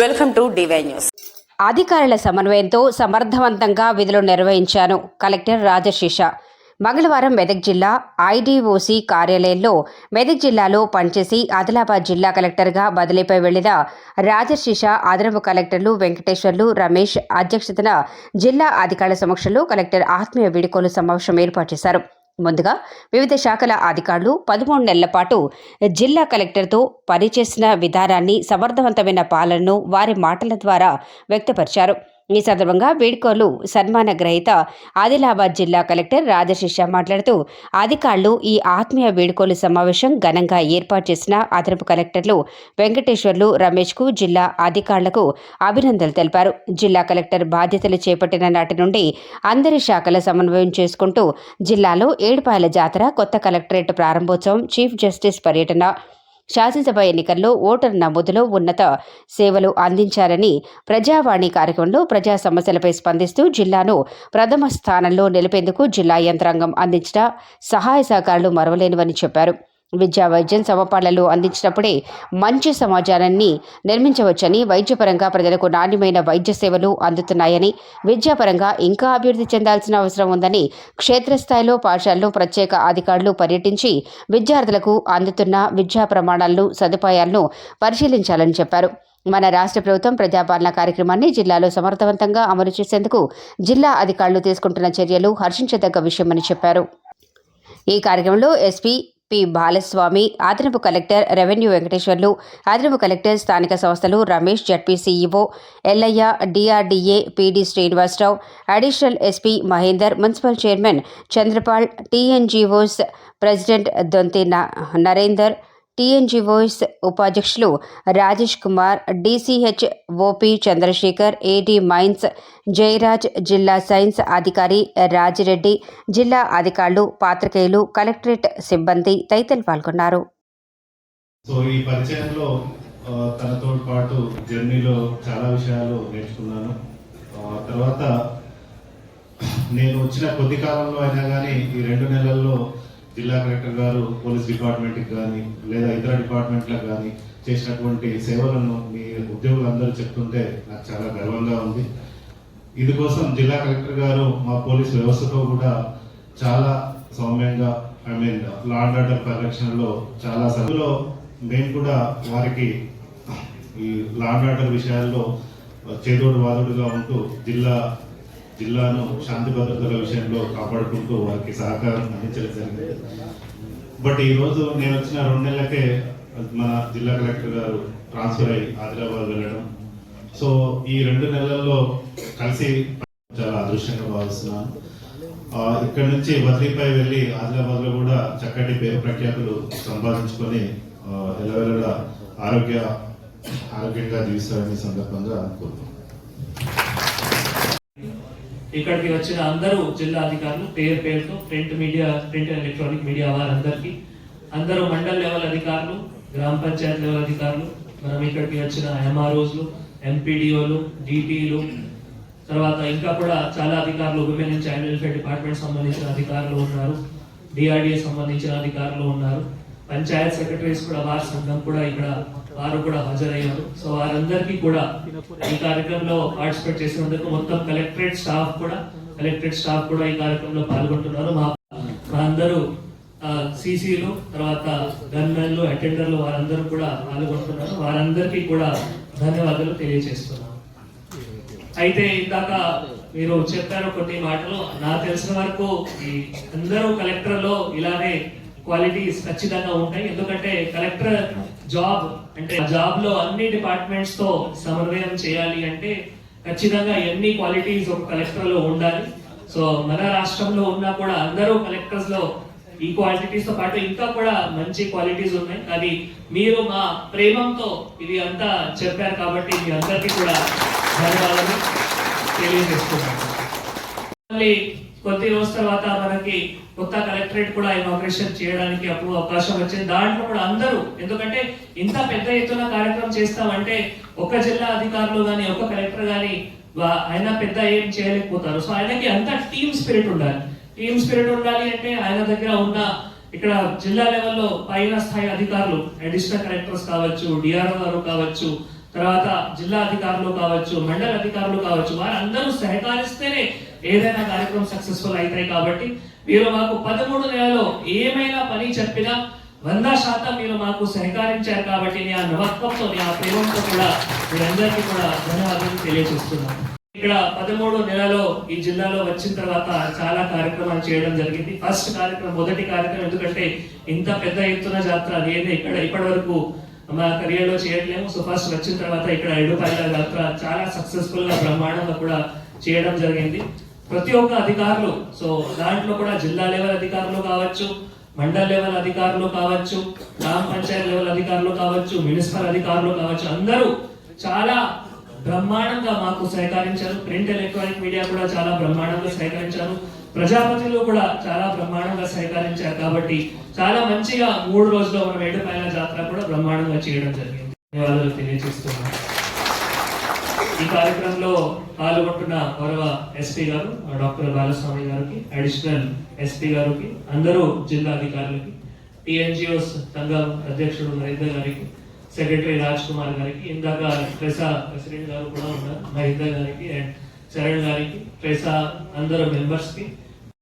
Welcome to DY news అధికారుల సమన్వయంతో సమర్థవంతంగా విధులు నిర్వహించాను కలెక్టర్ రాజశేష. మంగళవారం మెదక్ జిల్లా ఐడీఓసీ కార్యాలయంలో మెదక్ జిల్లాలో పనిచేసి ఆదిలాబాద్ జిల్లా కలెక్టర్గా బదిలీపై వెళ్ళిన రాజశిష అదనపు కలెక్టర్లు వెంకటేశ్వర్లు రమేష్ అధ్యక్షతన జిల్లా అధికారుల సమక్షంలో కలెక్టర్ ఆత్మీయ వీడుకోలు సమావేశం ఏర్పాటు చేశారు. ముందుగా వివిధ శాఖల అధికారులు పదమూడు నెలల పాటు జిల్లా కలెక్టర్తో పనిచేసిన విధానాన్ని సమర్థవంతమైన పాలనను వారి మాటల ద్వారా వ్యక్తపరిచారు. ఈ సందర్భంగా వీడ్కోలు సన్మాన గ్రహీత ఆదిలాబాద్ జిల్లా కలెక్టర్ రాజశిష మాట్లాడుతూ అధికారులు ఈ ఆత్మీయ వీడ్కోలు సమావేశం ఘనంగా ఏర్పాటు చేసిన అదనపు కలెక్టర్లు వెంకటేశ్వర్లు రమేష్కు జిల్లా అధికారులకు అభినందనలు తెలిపారు. జిల్లా కలెక్టర్ బాధ్యతలు చేపట్టిన నాటి నుండి అందరి శాఖల సమన్వయం చేసుకుంటూ జిల్లాలో ఏడుపాయల జాతర కొత్త కలెక్టరేట్ ప్రారంభోత్సవం చీఫ్ జస్టిస్ పర్యటన శాసనసభ ఎన్నికల్లో ఓటర్ నమోదులో ఉన్నత సేవలు అందించారని ప్రజావాణి కార్యక్రమంలో ప్రజా సమస్యలపై స్పందిస్తూ జిల్లాను ప్రథమ స్థానంలో నిలిపేందుకు జిల్లా యంత్రాంగం అందించిన సహాయ సహకారాలు మరవలేనివని చెప్పారు. విద్యా వైద్యం సమపాళ్ళలో అందించినప్పుడే మంచి సమాజాన్ని నిర్మించవచ్చని వైద్యపరంగా ప్రజలకు నాణ్యమైన వైద్య సేవలు అందుతున్నాయని విద్యాపరంగా ఇంకా అభివృద్ధి చెందాల్సిన అవసరం ఉందని క్షేత్రస్థాయిలో పాఠశాలలో ప్రత్యేక అధికారులు పర్యటించి విద్యార్థులకు అందుతున్న విద్యా ప్రమాణాలను సదుపాయాలను పరిశీలించాలని చెప్పారు. మన రాష్ట్ర ప్రభుత్వం ప్రజాపాలన కార్యక్రమాన్ని జిల్లాలో సమర్థవంతంగా అమలు చేసేందుకు జిల్లా అధికారులు తీసుకుంటున్న చర్యలు హర్షించదగ్గ విషయమని చెప్పారు. ఈ కార్యక్రమంలో ఎస్పీ పి బాలస్వామి అదనపు కలెక్టర్ రెవెన్యూ వెంకటేశ్వర్లు అదనపు కలెక్టర్ స్థానిక సంస్థలు Ramesh ZP CEO Ellaiah DRDA PD Srinivasa Rao additional SP Mahender municipal chairman Chandrapal TNGOs president Donthi న- నరేందర్ టీఎన్జీఓస్ ఉపాధ్యక్షులు Rajesh Kumar DCH OP Chandrasekhar AD mines Jayaraj జిల్లా science అధికారి రాజిరెడ్డి జిల్లా అధికారులు పాత్రికేయులు కలెక్టరేట్ సిబ్బంది తదితరులు పాల్గొన్నారు. సో ఈ పరిచయంలో తనతో పాటు జర్నీలో చాలా విషయాలు నేర్చుకున్నాను. తర్వాత నేను వచ్చిన కొద్ది కాలంలో అయినా కానీ ఈ రెండు నెలల్లో జిల్లా కలెక్టర్ గారు పోలీస్ డిపార్ట్మెంట్కి కానీ లేదా ఇతర డిపార్ట్మెంట్లకు కానీ చేసినటువంటి సేవలను మీ ఉద్యోగులందరూ చెప్తుంటే నాకు చాలా గర్వంగా ఉంది. ఇందుకోసం జిల్లా కలెక్టర్ గారు మా పోలీస్ వ్యవస్థతో కూడా చాలా సౌమ్యంగా I mean law and order పరిరక్షణలో చాలా సభలో మేము కూడా వారికి ఈ లా అండ్ ఆర్డర్ విషయాల్లో చేదోడు వాదుడుగా ఉంటూ జిల్లా జిల్లాను శాంతి భద్రతల విషయంలో కాపాడుకుంటూ వారికి సహకారం అందించడం జరిగింది. బట్ ఈరోజు నేను వచ్చిన రెండు నెలలకే మన జిల్లా కలెక్టర్ గారు ట్రాన్స్ఫర్ అయ్యి ఆదిలాబాద్ వెళ్ళడం. సో ఈ రెండు నెలల్లో కలిసి చాలా అదృష్టంగా భావిస్తున్నాను. ఇక్కడ నుంచి బద్రీపై వెళ్ళి ఆదిలాబాద్లో కూడా చక్కటి పేరు ప్రఖ్యాతులు సంపాదించుకొని ఆ, ఆరోగ్య ఆరోగ్యంగా జీవిస్తారని సందర్భంగా కోరుతున్నాను ఇక్కడికి వచ్చిన అందరూ జిల్లా అధికారులు పేరు పేరుతో print media print and electronic media వారందరికీ అందరూ మండల్ లెవెల్ అధికారులు గ్రామ పంచాయత్ లెవెల్ అధికారులు మనం ఇక్కడికి వచ్చిన ఎంఆర్ఓస్లు ఎంపీడీఓలు డిపిలు తర్వాత ఇంకా కూడా చాలా అధికారులు women and child welfare department సంబంధించిన అధికారులు ఉన్నారు డిఆర్డిఏ సంబంధించిన అధికారులు ఉన్నారు. పంచాయత్ సెక్రటరీస్ కూడా వారి సంఘం కూడా ఇక్కడ వారు కూడా హాజరయ్యారు. సో వారందరికీ కూడా ఈ కార్యక్రమంలో పార్టిసిపేట్ చేసినందుకు మొత్తం కలెక్టరేట్ స్టాఫ్ కూడా కలెక్టరేట్ స్టాఫ్ కూడా ఈ కార్యక్రమంలో పాల్గొంటున్నారు. మా మా అందరూ తర్వాత గన్మెన్లు అటెండర్లు వారందరూ కూడా పాల్గొంటున్నారు. వారందరికీ కూడా ధన్యవాదాలు తెలియజేస్తున్నాను. అయితే ఇందాక మీరు చెప్పారు కొన్ని మాటలు. నాకు తెలిసిన వరకు ఈ అందరూ కలెక్టర్లో ఇలానే క్వాలిటీస్ ఖచ్చితంగా ఉంటాయి. ఎందుకంటే కలెక్టర్ జాబ్ అంటే జాబ్లో అన్ని డిపార్ట్మెంట్స్తో సమన్వయం చేయాలి అంటే ఖచ్చితంగా ఎన్ని క్వాలిటీస్ ఒక కలెక్టర్లో ఉండాలి. సో మన రాష్ట్రంలో ఉన్నా కూడా అందరూ కలెక్టర్స్లో ఈ క్వాలిటీస్తో పాటు ఇంకా కూడా మంచి క్వాలిటీస్ ఉన్నాయి. కానీ మీరు మా ప్రేమంతో ఇది అంతా చెప్పారు కాబట్టి మీ అందరికీ కూడా ధన్యవాదాలు. తెలియజేస్తున్నాను. మళ్ళీ కొద్ది రోజు తర్వాత మనకి కొత్త కలెక్టరేట్ కూడా ఇనాగ్రేషన్ చేయడానికి అప్పుడు అవకాశం వచ్చింది. దాంట్లో కూడా అందరూ ఎందుకంటే ఇంత పెద్ద ఎత్తున కార్యక్రమం చేస్తామంటే ఒక జిల్లా అధికారులు కానీ ఒక కలెక్టర్ కానీ ఆయన పెద్ద ఏం చేయలేకపోతారు. సో ఆయనకి అంత టీమ్ స్పిరిట్ ఉండాలి. టీమ్ స్పిరిట్ ఉండాలి అంటే ఆయన దగ్గర ఉన్న ఇక్కడ జిల్లా లెవెల్లో పైన స్థాయి అధికారులు అడిషనల్ కలెక్టర్స్ కావచ్చు డిఆర్ఓ గారు కావచ్చు తర్వాత జిల్లా అధికారులు కావచ్చు మండల అధికారులు కావచ్చు వారందరూ సహకరిస్తేనే ఏదైనా కార్యక్రమం సక్సెస్ఫుల్ అవుతాయి కాబట్టి మీరు మాకు పదమూడు నెలలో ఏమైనా పని చెప్పినా వంద శాతం మీరు మాకు సహకరించారు కాబట్టి నీ ఆ నమ్మకంతో నీ ఆ ప్రేమంతో కూడా మీరందరికీ కూడా ధన్యవాదాలు తెలియజేస్తున్నాను. ఇక్కడ పదమూడు నెలలో ఈ జిల్లాలో వచ్చిన తర్వాత చాలా కార్యక్రమాలు చేయడం జరిగింది. ఫస్ట్ కార్యక్రమం మొదటి కార్యక్రమం ఎందుకంటే ఇంత పెద్ద ఎత్తున జాతర అనేది ఇక్కడ ఇప్పటి వరకు మా కెరియర్లో చేయట్లేము. సో ఫస్ట్ వచ్చిన తర్వాత ఇక్కడ ఎడుపాయల జాతర చాలా సక్సెస్ఫుల్గా బ్రహ్మాండంగా కూడా చేయడం జరిగింది. ప్రతి ఒక్క అధికారులు సో దాంట్లో కూడా జిల్లా లెవెల్ అధికారులు కావచ్చు మండల్ లెవెల్ అధికారులు కావచ్చు గ్రామ పంచాయత్ లెవెల్ అధికారులు కావచ్చు మున్సిపల్ అధికారులు కావచ్చు అందరూ చాలా బ్రహ్మాండంగా మాకు సహకరించారు. ప్రింట్ ఎలక్ట్రానిక్ మీడియా కూడా చాలా బ్రహ్మాండంగా సహకరించారు. ప్రజాపతిలు కూడా చాలా బ్రహ్మాండంగా సహకరించారు కాబట్టి చాలా మంచిగా మూడు రోజుల్లో మనం ఏడుపాయల జాతర కూడా బ్రహ్మాండంగా చేయడం జరిగింది. ధన్యవాదాలు తెలియజేస్తున్నాను. ఈ కార్యక్రమంలో పాల్గొంటున్న గౌరవ ఎస్పీ గారు డాక్టర్ బాలస్వామి గారికి అడిషనల్ ఎస్పీ గారికి అందరూ జిల్లా అధికారులకి టిఎన్జిఓస్ సంఘం అధ్యక్షుడు నరేంద్ర గారికి సెక్రటరీ రాజ్ కుమార్ గారికి ఇందాక ట్రెసా ప్రెసిడెంట్ గారు కూడా ఉన్నారు మహేందర్ గారికి అండ్ చరణ్ గారికి ట్రెసా అందరు మెంబర్స్కి